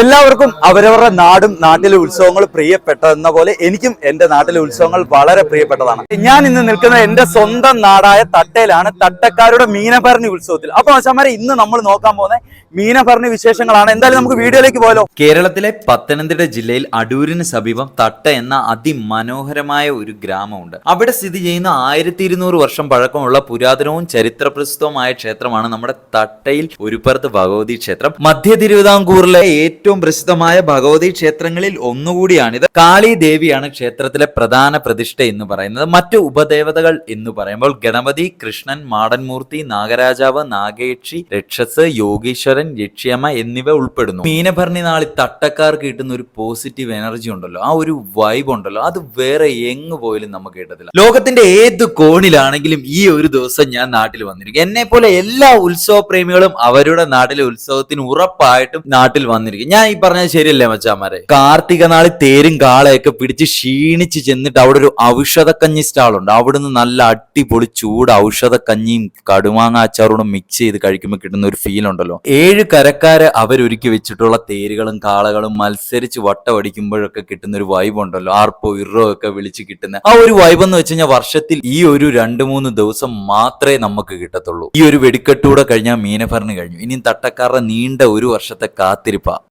എല്ലാവർക്കും അവരവരുടെ നാടും നാട്ടിലെ ഉത്സവങ്ങൾ പ്രിയപ്പെട്ടതെന്ന പോലെ എനിക്കും എന്റെ നാട്ടിലെ ഉത്സവങ്ങൾ വളരെ പ്രിയപ്പെട്ടതാണ്. ഞാൻ ഇന്ന് നിൽക്കുന്ന എന്റെ സ്വന്തം നാടായ തട്ടയിലാണ് തട്ടക്കാരുടെ മീനഭരണി ഉത്സവത്തിൽ. അപ്പൊ അച്ഛന്മാരെ ഇന്ന് നമ്മൾ നോക്കാൻ പോകുന്ന മീനഭരണി വിശേഷങ്ങളാണ്. എന്തായാലും നമുക്ക് വീഡിയോയിലേക്ക് പോയാലോ? കേരളത്തിലെ പത്തനംതിട്ട ജില്ലയിൽ അടൂരിന് സമീപം തട്ട എന്ന അതിമനോഹരമായ ഒരു ഗ്രാമമുണ്ട്. അവിടെ സ്ഥിതി ചെയ്യുന്ന ആയിരത്തി ഇരുന്നൂറ് വർഷം പഴക്കമുള്ള പുരാതനവും ചരിത്രപ്രസിദ്ധവുമായ ക്ഷേത്രമാണ് നമ്മുടെ തട്ടയിൽ ഒരുപ്പുറത്ത് ഭഗവതി ക്ഷേത്രം. മധ്യ തിരുവിതാംകൂറിലെ ഏറ്റവും പ്രസിദ്ധമായ ഭഗവതി ക്ഷേത്രങ്ങളിൽ ഒന്നുകൂടിയാണിത്. കാളി ദേവിയാണ് ക്ഷേത്രത്തിലെ പ്രധാന പ്രതിഷ്ഠ എന്ന് പറയുന്നത്. മറ്റു ഉപദേവതകൾ എന്ന് പറയുമ്പോൾ ഗണപതി കൃഷ്ണൻ മാടൻമൂർത്തി നാഗരാജാവ് നാഗേക്ഷി രക്ഷസ് യോഗീശ്വരൻ യക്ഷിയമ്മ എന്നിവ ഉൾപ്പെടുന്നു. മീനഭരണി നാളിൽ തട്ടക്കാർക്ക് കിട്ടുന്ന ഒരു പോസിറ്റീവ് എനർജി ഉണ്ടല്ലോ. ആ ഒരു വൈബ് ഉണ്ടല്ലോ. അത് വേറെ എങ്ങ് പോയാലും നമുക്ക് കിട്ടത്തില്ല. ലോകത്തിന്റെ ഏത് കോണിലാണെങ്കിലും ഈ ഒരു ദിവസം ഞാൻ നാട്ടിൽ വന്നിരിക്കും. എന്നെ പോലെ എല്ലാ ഉത്സവ പ്രേമികളും അവരുടെ നാട്ടിലെ ഉത്സവത്തിന് ഉറപ്പായിട്ടും നാട്ടിൽ വന്നിരിക്കും. ഞാൻ ഈ പറഞ്ഞത് ശരിയല്ലേ മച്ചാമാരെ? കാർത്തിക നാളിൽ തേരും കാളയൊക്കെ പിടിച്ച് ക്ഷീണിച്ച് ചെന്നിട്ട് അവിടെ ഒരു ഔഷധക്കഞ്ഞി സ്റ്റാളുണ്ട്. അവിടുന്ന് നല്ല അടിപൊളി ചൂട് ഔഷധക്കഞ്ഞിയും കടുമാങ്ങ അച്ചാറോടും മിക്സ് ചെയ്ത് കഴിക്കുമ്പോൾ കിട്ടുന്ന ഒരു ഫീൽ ഉണ്ടല്ലോ. ഏഴ് കരക്കാരെ അവരൊരുക്കി വെച്ചിട്ടുള്ള തേരുകളും കാളകളും മത്സരിച്ച് വട്ടമടിക്കുമ്പോഴൊക്കെ കിട്ടുന്ന ഒരു വൈബ് ഉണ്ടല്ലോ. ആർപ്പോ ഇറോ ഒക്കെ വിളിച്ച് കിട്ടുന്ന ആ ഒരു വൈബ് എന്ന് വെച്ച് കഴിഞ്ഞാൽ വർഷത്തിൽ ഈ ഒരു രണ്ട് മൂന്ന് ദിവസം മാത്രമേ നമുക്ക് കിട്ടത്തുള്ളൂ. ഈ ഒരു വെടിക്കെട്ടൂടെ കഴിഞ്ഞാൽ മീനഭരണി കഴിഞ്ഞു. ഇനിയും തട്ടക്കാരുടെ നീണ്ട ഒരു വർഷത്തെ കാത്തിരിപ്പ.